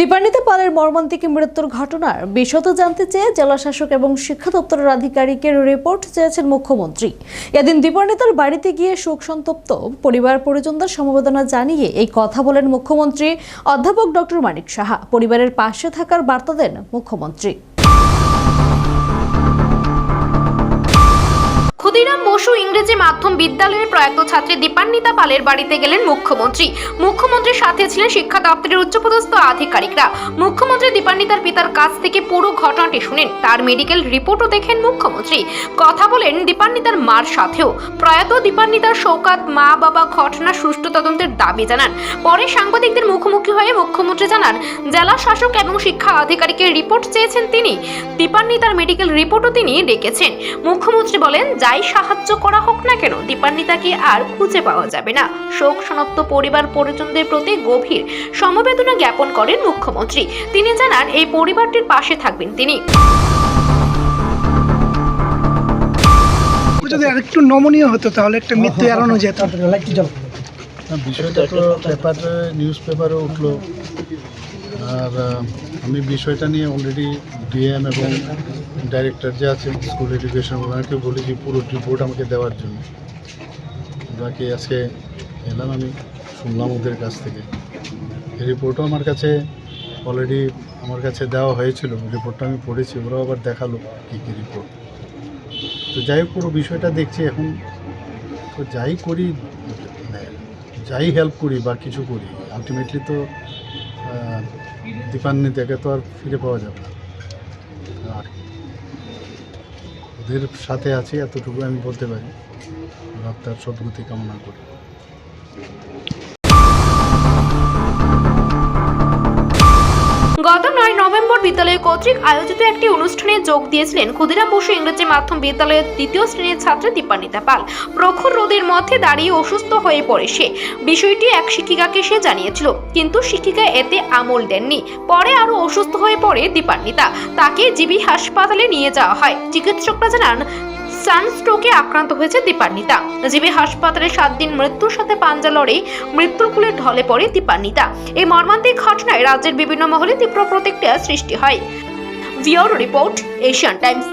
দীপান্বিতা পালের মর্মান্তিক মৃত্যুর ঘটনার বিশদ জানতে চেয়ে জেলা শাসক এবং শিক্ষা দপ্তরের আধিকারিকের রিপোর্ট চেয়েছেন মুখ্যমন্ত্রী। এদিন দীপান্বিতার বাড়িতে গিয়ে শোক সন্তপ্ত পরিবার পরিজনদের সমবেদনা জানিয়ে এই কথা বলেন মুখ্যমন্ত্রী। অধ্যাপক ডক্টর মানিক সাহা, পরিবারের পাশে থাকার বার্তা দেন মুখ্যমন্ত্রী। বসু ইংরেজি মাধ্যম বিদ্যালয়ের প্রয়াত ছাত্রী দীপান্বিতা পালের বাড়িতে গেলেন মুখ্যমন্ত্রী। মুখ্যমন্ত্রীর সাথে ছিলেন শিক্ষা দপ্তরের উচ্চপদস্থ আধিকারিকরা। মুখ্যমন্ত্রী দীপান্বিতার পিতার কাছ থেকে পুরো ঘটনাটি শুনেন। তার মেডিকেল রিপোর্টও দেখেন মুখ্যমন্ত্রী। কথা বলেন দীপান্বিতার মার সাথেও। প্রয়াত দীপান্বিতার শোকাত মা বাবা ঘটনা সুষ্ঠু তদন্তের দাবি জানান। পরে সাংবাদিকদের মুখোমুখি হয়ে মুখ্যমন্ত্রী জানান, জেলা শাসক এবং শিক্ষা আধিকারিকের রিপোর্ট চেয়েছেন তিনি। দীপান্বিতার মেডিকেল রিপোর্টও তিনি ডেকেছেন। মুখ্যমন্ত্রী বলেন, যাই সাহায্য করা হোক না কেন দীপান্বিতাকে আর খুঁজে পাওয়া যাবে না। শোক সনত্ত পরিবার পরিজনদের প্রতি গভীর সমবেদনা জ্ঞাপন করেন মুখ্যমন্ত্রী। তিনি জানান এই পরিবারটির পাশে থাকবেন তিনি। যদি আরেকটু নমনীয় হতো তাহলে একটা মৃত্যু এড়ানো যেত। না, বিষয়টা তো পেপারে নিউজ পেপারে উঠল। আর আমি বিষয়টা নিয়ে অলরেডি ডিএম এবং ডাইরেক্টর যে আছে স্কুল এডুকেশন ওনাকে বলেছি পুরো রিপোর্ট আমাকে দেওয়ার জন্য। বাকি আজকে এলাম আমি, শুনলাম ওদের কাছ থেকে। রিপোর্টও আমার কাছে অলরেডি আমার কাছে দেওয়া হয়েছিল। রিপোর্টটা আমি পড়েছি, ওরাও আবার দেখাল কী কী রিপোর্ট তো যাই হোক, পুরো বিষয়টা দেখছি এখন। তো যাই করি, যাই হেল্প করি বা কিছু করি আলটিমেটলি তো দীপান্বিতাকে তো আর ফিরে পাওয়া যাবে না। আর। ওদের সাথে আছি এতটুকু আমি বলতে পারি। আপনার সদ্গতি কামনা করি। নয় নভেম্বর বিদ্যালয় কর্তৃক আয়োজিত একটি অনুষ্ঠানে যোগ দিয়েছিলেন ক্ষুদিরাম বসু, ইংরেজি মাধ্যম বিদ্যালয়ের দ্বিতীয় শ্রেণির ছাত্রী দীপান্বিতা পাল। প্রখর রোদের মধ্যে দাঁড়িয়ে অসুস্থ হয়ে পড়ে সে। বিষয়টি এক শিক্ষিকাকে সে জানিয়েছিল, কিন্তু শিক্ষিকা এতে আমল দেননি। পরে আরও অসুস্থ হয়ে পড়ে দীপান্বিতা। তাকে জিবি হাসপাতালে নিয়ে যাওয়া হয়। চিকিৎসকরা জানান সানস্ট্রোকে আক্রান্ত হয়েছে দীপান্বিতা। জিবি হাসপাতালে সাত দিন মৃত্যুর সাথে পাঞ্জা লড়ে মৃত্যুর কুলে ঢলে পড়ে দীপান্বিতা। এই মর্মান্তিক ঘটনায় রাজ্যের বিভিন্ন মহলে তীব্র প্রতিক্রিয়া সৃষ্টি হয়। ভিওর রিপোর্ট, এশিয়ান টাইমস।